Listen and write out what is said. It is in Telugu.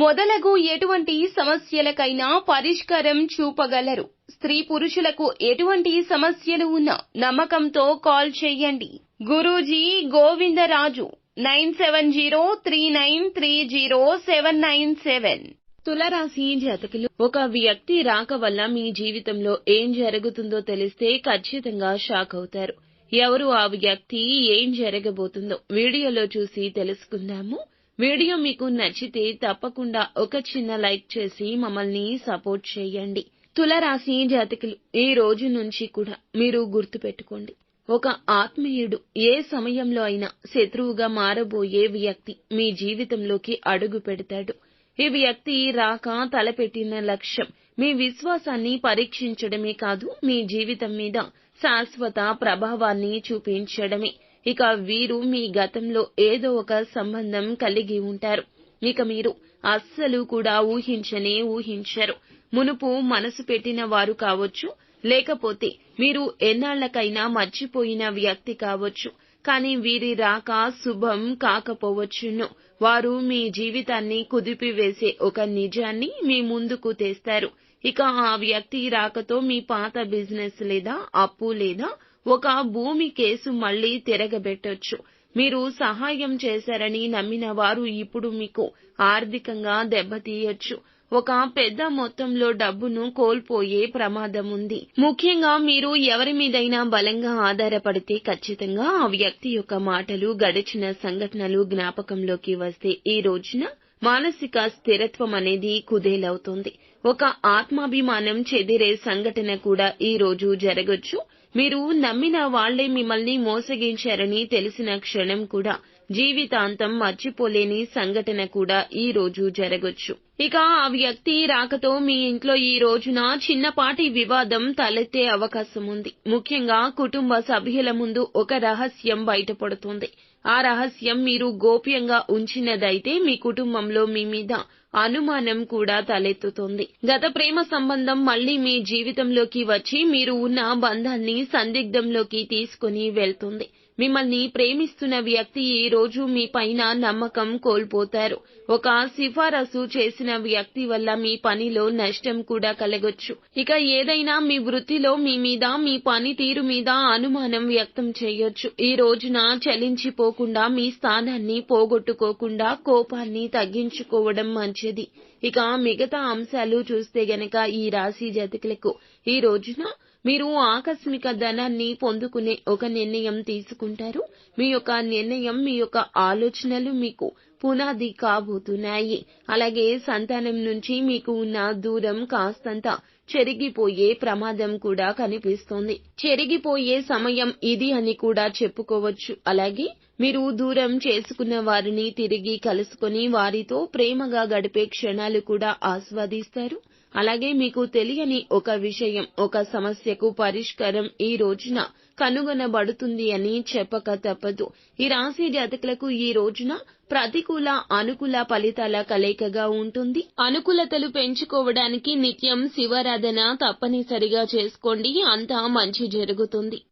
మొదలగు ఎటువంటి సమస్యలకైనా పరిష్కారం చూపగలరు. స్త్రీ పురుషులకు ఎటువంటి సమస్యలు ఉన్నా నమ్మకంతో కాల్ చేయండి. Guruji Govindaraju nine seven zero three nine three zero seven nine seven. తులరాశి జాతకులు ఒక వ్యక్తి రాక వల్ల మీ జీవితంలో ఏం జరుగుతుందో తెలిస్తే ఖచ్చితంగా షాక్ అవుతారు. ఎవరు ఆ వ్యక్తి ఏం జరగబోతుందో వీడియోలో చూసి తెలుసుకుందాము. వీడియో మీకు నచ్చితే తప్పకుండా ఒక చిన్న లైక్ చేసి మమ్మల్ని సపోర్ట్ చేయండి. తులరాశి జాతకులు ఈ రోజు నుంచి కూడా మీరు గుర్తుపెట్టుకోండి. ఒక ఆత్మీయుడు ఏ సమయంలో అయినా శత్రువుగా మారబోయే వ్యక్తి మీ జీవితంలోకి అడుగు పెడతాడు. ఈ వ్యక్తి రాక తలపెట్టిన లక్ష్యం మీ విశ్వాసాన్ని పరీక్షించడమే కాదు మీ జీవితం మీద శాశ్వత ప్రభావాన్ని చూపించడమే. ఇక వీరు మీ గతంలో ఏదో ఒక సంబంధం కలిగి ఉంటారు. ఇక మీరు అస్సలు కూడా ఊహించనే ఊహించరు. మునుపు మనసు పెట్టిన వారు కావచ్చు లేకపోతే మీరు ఎన్నాళ్ళకైనా మర్చిపోయిన వ్యక్తి కావచ్చు. కానీ వీరి రాక శుభం కాకపోవచ్చును. వారు మీ జీవితాన్ని కుదిపివేసే ఒక నిజాన్ని మీ ముందుకు తెస్తారు. ఇక ఆ వ్యక్తి రాకతో మీ పాత బిజినెస్ లేదా అప్పు లేదా ఒక భూమి కేసు మళ్ళీ తిరగబెట్టొచ్చు. మీరు సహాయం చేశారని నమ్మిన వారు ఇప్పుడు మీకు ఆర్థికంగా దెబ్బతీయొచ్చు. ఒక పెద్ద మొత్తంలో డబ్బును కోల్పోయే ప్రమాదం ఉంది ముఖ్యంగా మీరు ఎవరి మీదైనా బలంగా ఆధారపడితే ఖచ్చితంగా ఆ వ్యక్తి యొక్క మాటలు గడిచిన సంఘటనలు జ్ఞాపకంలోకి వస్తే ఈ రోజున మానసిక స్థిరత్వం అనేది కుదేలవుతుంది. ఒక ఆత్మాభిమానం చెదిరే సంఘటన కూడా ఈ రోజు జరగొచ్చు. మీరు నమ్మిన వాళ్ళే మిమ్మల్ని మోసగించారని తెలిసిన క్షణం కూడా జీవితాంతం మర్చిపోలేని సంఘటన కూడా ఈ రోజు జరగొచ్చు. ఇక ఆ వ్యక్తి రాకతో మీ ఇంట్లో ఈ రోజున చిన్నపాటి వివాదం తలెత్తే అవకాశం ఉంది ముఖ్యంగా కుటుంబ సభ్యుల ముందు ఒక రహస్యం బయటపడుతుంది. ఆ రహస్యం మీరు గోప్యంగా ఉంచినదైతే మీ కుటుంబంలో మీ మీద అనుమానం కూడా తలెత్తుతుంది. గత ప్రేమ సంబంధం మళ్ళీ మీ జీవితంలోకి వచ్చి మీరు ఉన్న బంధాన్ని సందిగ్ధంలోకి తీసుకుని వెళ్తుంది. మిమ్మల్ని ప్రేమిస్తున్న వ్యక్తి ఈ రోజు మీ పైన నమ్మకం కోల్పోతారు. ఒక సిఫారసు చేసిన వ్యక్తి వల్ల మీ పనిలో నష్టం కూడా కలగొచ్చు. ఇక ఏదైనా మీ వృత్తిలో మీ మీద మీ పనితీరు మీద అనుమానం వ్యక్తం చేయొచ్చు. ఈ రోజున చలించిపో మీ స్థానాన్ని పోగొట్టుకోకుండా కోపాన్ని తగ్గించుకోవడం మంచిది. ఇక మిగతా అంశాలు చూస్తే గనక ఈ రాశి జాతకులకు ఈ రోజున మీరు ఆకస్మిక ధనాన్ని పొందుకునే ఒక నిర్ణయం తీసుకుంటారు. మీ యొక్క నిర్ణయం మీ యొక్క ఆలోచనలు మీకు పునాది కాబోతున్నాయి. అలాగే సంతానం నుంచి మీకు ఉన్న దూరం కాస్తంత చెరిగిపోయే ప్రమాదం కూడా కనిపిస్తోంది. చెరిగిపోయే సమయం ఇది అని కూడా చెప్పుకోవచ్చు. అలాగే మీరు దూరం చేసుకున్న వారిని తిరిగి కలుసుకొని వారితో ప్రేమగా గడిపే క్షణాలు కూడా ఆస్వాదిస్తారు. అలాగే మీకు తెలియని ఒక విషయం ఒక సమస్యకు పరిష్కారం ఈ రోజున కనుగొనబడుతుంది అని చెప్పక తప్పదు. ఈ రాశి జాతకులకు ఈ రోజున ప్రతికూల అనుకూల ఫలితాల కలయికగా ఉంటుంది. అనుకూలతలు పెంచుకోవడానికి నిత్యం శివారాధన తప్పనిసరిగా చేసుకోండి. అంతా మంచి జరుగుతుంది.